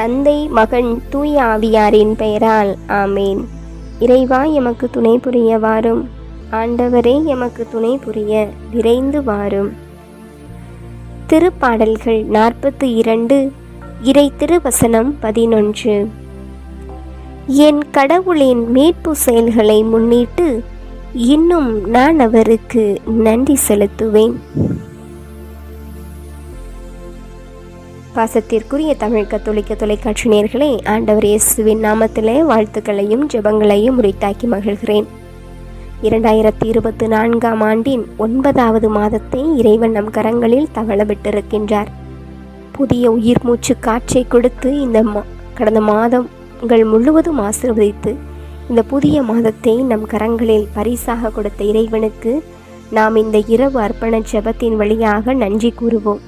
தந்தை மகன் தூய ஆவியாரின் பெயரால் ஆமேன். இறைவா எமக்கு துணை புரிய வாரும். ஆண்டவரே எமக்கு துணை புரிய விரைந்து வாரும். திருப்பாடல்கள் நாற்பத்தி இரண்டு இறை திருவசனம் பதினொன்று. என் கடவுளின் மீட்பு செயல்களை முன்னிட்டு இன்னும் நான் அவருக்கு நன்றி செலுத்துவேன். பாசத்திற்குரிய தமிழ் கத்தோலிக்க தொலைக்காட்சி நேர்களை ஆண்டவர் இயேசுவின் நாமத்திலே வாழ்த்துக்களையும் ஜெபங்களையும் உரித்தாக்கி மகிழ்கிறேன். இரண்டாயிரத்தி இருபத்தி நான்காம் ஆண்டின் ஒன்பதாவது மாதத்தை இறைவன் நம் கரங்களில் தவளவிட்டிருக்கின்றார். புதிய உயிர் மூச்சு காற்றை கொடுத்து இந்த மா கடந்த மாதங்கள் முழுவதும் ஆசிர்வதித்து இந்த புதிய மாதத்தை நம் கரங்களில் பரிசாக கொடுத்த இறைவனுக்கு நாம் இந்த இரவு அர்ப்பண ஜெபத்தின் வழியாக நன்றி கூறுவோம்.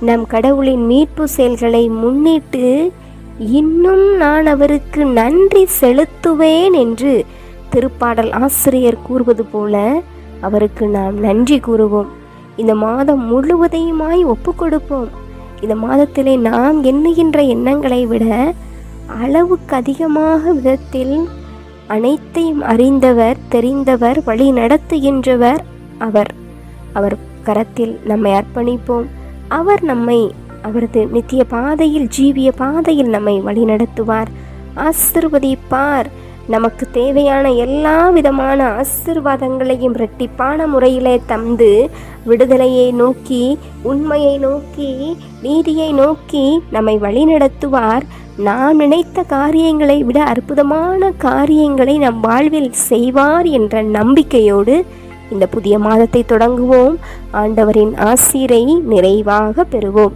நம் கடவுளின் மீட்பு செயல்களை முன்னிட்டு இன்னும் நான் அவருக்கு நன்றி செலுத்துவேன் என்று திருப்பாடல் ஆசிரியர் கூறுவது போல அவருக்கு நாம் நன்றி கூறுவோம். இந்த மாதம் முழுவதையுமாய் ஒப்பு கொடுப்போம் இந்த மாதத்திலே நாம் எண்ணுகின்ற எண்ணங்களை விட அளவுக்கு அதிகமாக விதத்தில் அனைத்தையும் அறிந்தவர் தெரிந்தவர் வழி நடத்துகின்றவர் அவர். அவர் கரத்தில் நம்மை அர்ப்பணிப்போம். அவர் நம்மை அவரது நித்திய பாதையில் ஜீவிய பாதையில் நம்மை வழிநடத்துவார். ஆசிர்வதிப்பார் நமக்கு தேவையான எல்லா விதமான ஆசிர்வாதங்களையும் இரட்டிப்பான முறையிலே தந்து விடுதலையை நோக்கி உண்மையை நோக்கி நீதியை நோக்கி நம்மை வழிநடத்துவார். நாம் நினைத்த காரியங்களை விட அற்புதமான காரியங்களை நம் வாழ்வில் செய்வார் என்ற நம்பிக்கையோடு இந்த புதிய மாதத்தை தொடங்குவோம். ஆண்டவரின் ஆசிரை நிறைவாக பெறுவோம்.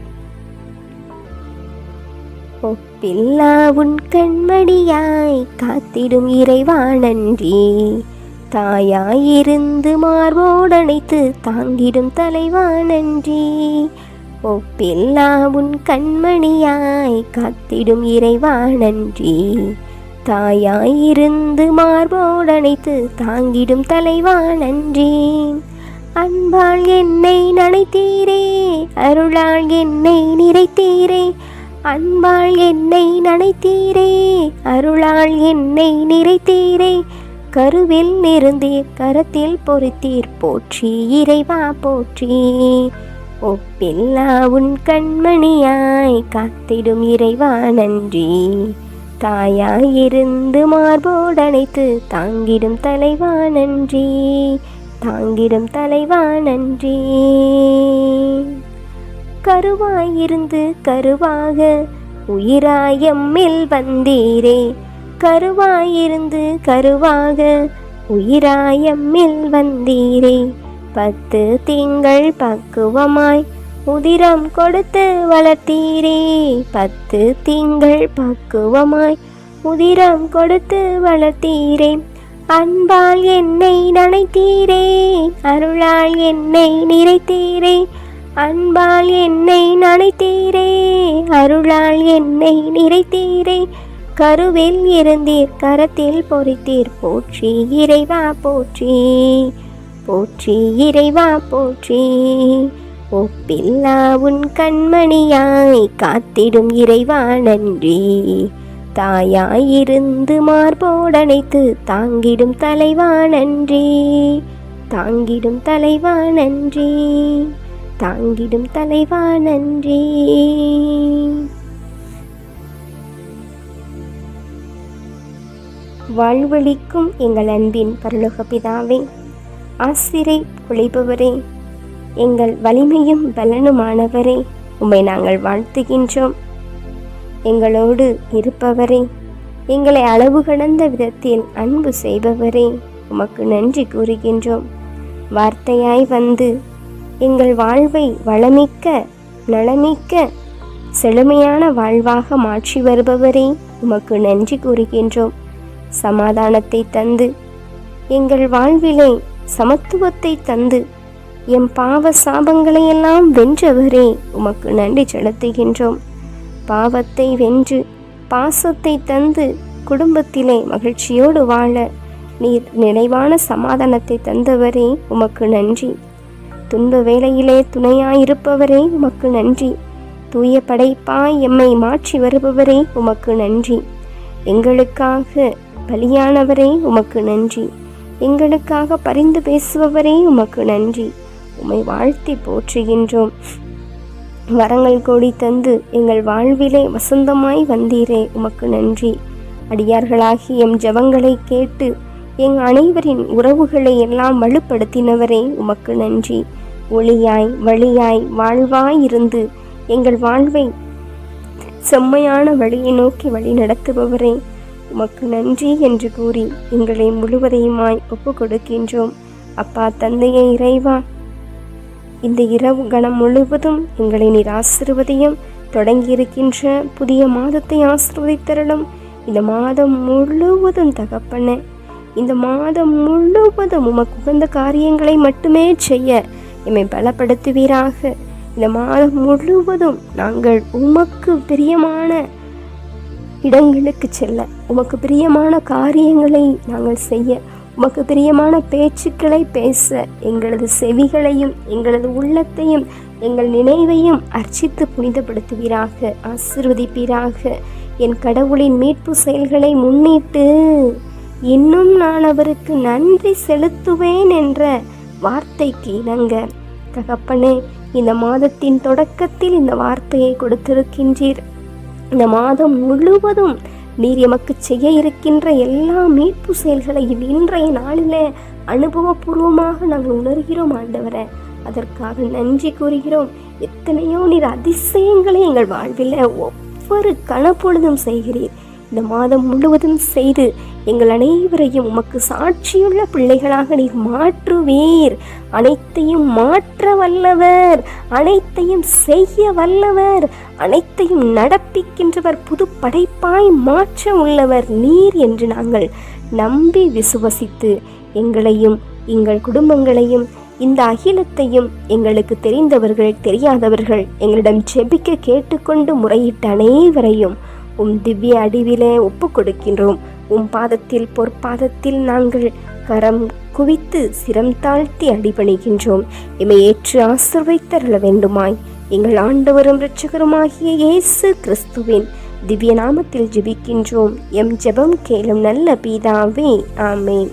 ஒப்பில்லா உன் கண்மணியாய் காத்திடும் இறைவா நன்றி தாயாயிருந்து மார்போடணைத்து தாங்கிடும் தலைவா நன்றி ஒப்பில்லா உன் கண்மணியாய் காத்திடும் இறைவா நன்றி தாயாயிருந்து மார்போடனைத்து தாங்கிடும் தலைவா நன்றி. அன்பால் என்னை நனைத்தீரே அருளால் என்னை நிறைத்தீரே அன்பால் என்னை நனைத்தீரே அருளால் என்னை நிறைத்தீரே. கருவில் இருந்தீர் கரத்தில் பொறுத்தீர் போற்றி இறைவா போற்றி. ஒப்பில்லா உன் கண்மணியாய் காத்திடும் இறைவா நன்றி. தாயாயிருந்து மார்போடணைத்து தாங்கிடும் தலைவா நன்றி தாங்கிடும் தலைவா நன்றி. கருவாயிருந்து கருவாக உயிராயம்மில் வந்தீரே கருவாயிருந்து கருவாக உயிராயம்மில் வந்தீரே. பத்து திங்கள் பக்குவமாய் உதிரம் கொடுத்து வளர்த்தீரே. பத்து திங்கள் பக்குவமாய் உதிரம் கொடுத்து வளர்த்தீரே. அன்பால் என்னை நனைத்தீரே. அருளால் என்னை நிறைத்தீரே. அன்பால் என்னை நனைத்தீரே. அருளால் என்னை நிறைத்தீரே. கருவில் இருந்தீர் கரத்தில் பொறித்தீர். போற்றி இறைவா போற்றி. போற்றி இறைவா போற்றி. ஒப்பில்லா உன் கண்மணியாய் காத்திடும் இறைவா நன்றி தாயாயிருந்து மார்போடனைத்து தாங்கிடும் தலைவா நன்றி தாங்கிடும் தலைவா நன்றி தாங்கிடும் தலைவா நன்றி வாழ்வழிக்கும் எங்கள் அன்பின் பரலோக பிதாவே ஆசிரை குலைபவரே எங்கள் வலிமையும் பலனுமானவரே. உம்மை நாங்கள் வாழ்த்துகின்றோம். எங்களோடு இருப்பவரே. எங்களை அளவு கடந்த விதத்தில் அன்பு செய்பவரே. உமக்கு நன்றி கூறுகின்றோம். வார்த்தையாய் வந்து எங்கள் வாழ்வை வளமிக்க நலமிக்க செழுமையான வாழ்வாக மாற்றி வருபவரே. உமக்கு நன்றி கூறுகின்றோம். சமாதானத்தை தந்து எங்கள் வாழ்விலே சமத்துவத்தை தந்து எம் பாவ சாபங்களையெல்லாம் வென்றவரே உமக்கு நன்றி செலுத்துகின்றோம். பாவத்தை வென்று பாசத்தை தந்து குடும்பத்திலே மகிழ்ச்சியோடு வாழ நீர் நிறைவான சமாதானத்தை தந்தவரே உமக்கு நன்றி. துன்ப வேளையிலே துணையாயிருப்பவரே உமக்கு நன்றி. தூய படைப்பாய் எம்மை மாற்றி வருபவரே உமக்கு நன்றி. எங்களுக்காக பலியானவரே உமக்கு நன்றி. எங்களுக்காக பரிந்து பேசுபவரே உமக்கு நன்றி. உம்மை வாழ்த்தி போற்றுகின்றோம். வரங்கள் கோடி தந்து எங்கள் வாழ்விலே வசந்தமாய் வந்தீரே உமக்கு நன்றி. அடியார்களாகி எம் ஜபங்களை கேட்டு எங் அனைவரின் உறவுகளை எல்லாம் வலுப்படுத்தினவரே உமக்கு நன்றி. ஒளியாய் வழியாய் வாழ்வாய் இருந்து எங்கள் வாழ்வை செம்மையான வழியை நோக்கி வழி நடத்துபவரே உமக்கு நன்றி என்று கூறி எங்களை முழுவதையுமாய் ஒப்பு கொடுக்கின்றோம் அப்பா தந்தையை இறைவா இந்த இரவு கணம் முழுவதும் எங்களை நீர் ஆசிர்வதியும். தொடங்கியிருக்கின்ற புதிய மாதத்தை ஆசிர்வதித்தரலும் இந்த மாதம் முழுவதும் தகப்பன இந்த மாதம் முழுவதும் உமக்கு உகந்த காரியங்களை மட்டுமே செய்ய எம்மை பலப்படுத்துவீராக. இந்த மாதம் முழுவதும் நாங்கள் உமக்கு பிரியமான இடங்களுக்கு செல்ல உமக்கு பிரியமான காரியங்களை நாங்கள் செய்ய உமக்கு பிரியமான பேச்சுக்களை பேச எங்களது செவிகளையும் எங்களது உள்ளத்தையும் எங்கள் நினைவையும் அர்ச்சித்து புனிதப்படுத்துவீராக ஆசிர்வதிப்பீராக. என் கடவுளின் மீட்பு செயல்களை முன்னிட்டு இன்னும் நான் அவருக்கு நன்றி செலுத்துவேன் என்ற வார்த்தைக்கு இணங்க. தகப்பனே இந்த மாதத்தின் தொடக்கத்தில் இந்த வார்த்தையை கொடுத்திருக்கின்றீர். இந்த மாதம் முழுவதும் நீர் எமக்கு செய்ய இருக்கின்ற எல்லா மீட்பு செயல்களையும் இன்றைய நாளில் அனுபவபூர்வமாக நாங்கள் உணர்கிறோம் ஆண்டவரை. அதற்காக நன்றி கூறுகிறோம். எத்தனையோ நீர் அதிசயங்களை எங்கள் வாழ்வில் ஒவ்வொரு கணப்பொழுதும் செய்கிறீர். இந்த மாதம் முழுவதும் செய்து எங்கள் அனைவரையும் உமக்கு சாட்சியுள்ள பிள்ளைகளாக நீர் மாற்றுவீர். அனைத்தையும் மாற்ற வல்லவர் அனைத்தையும் செய்ய வல்லவர் அனைத்தையும் நடப்பிக்கின்றவர் புது படைப்பாய் மாற்ற உள்ளவர் நீர் என்று நாங்கள் நம்பி விசுவசித்து எங்களையும் எங்கள் குடும்பங்களையும் இந்த அகிலத்தையும் எங்களுக்கு தெரிந்தவர்கள் தெரியாதவர்கள் எங்களிடம் செபிக்க கேட்டுக்கொண்டு முறையிட்ட அனைவரையும் உம் திவ்ய அடிவிலே ஒப்பு கொடுக்கின்றோம் உம் பாதத்தில் பொற்பாதத்தில் நாங்கள் கரம் குவித்து சிரம் தாழ்த்தி அடிபணிகின்றோம். எம்மை ஏற்று ஆசிர்வைத்தருள வேண்டுமாய் எங்கள் ஆண்டவரும் இரட்சகருமாகிய இயேசு கிறிஸ்துவின் திவ்ய நாமத்தில் ஜெபிக்கின்றோம். எம் ஜெபம் கேளும் நல்ல பீதாவே ஆமேன்.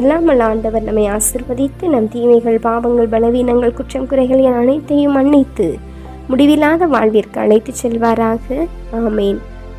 எல்லாமல் ஆண்டவர் நம்மை ஆசிர்வதித்து நம் தீமைகள் பாவங்கள் பலவீனங்கள் குற்றம் குறைகள் என அனைத்தையும் மன்னித்து முடிவில்லாத வாழ்விற்கு அழைத்துச் செல்வாராக ஆமேன்.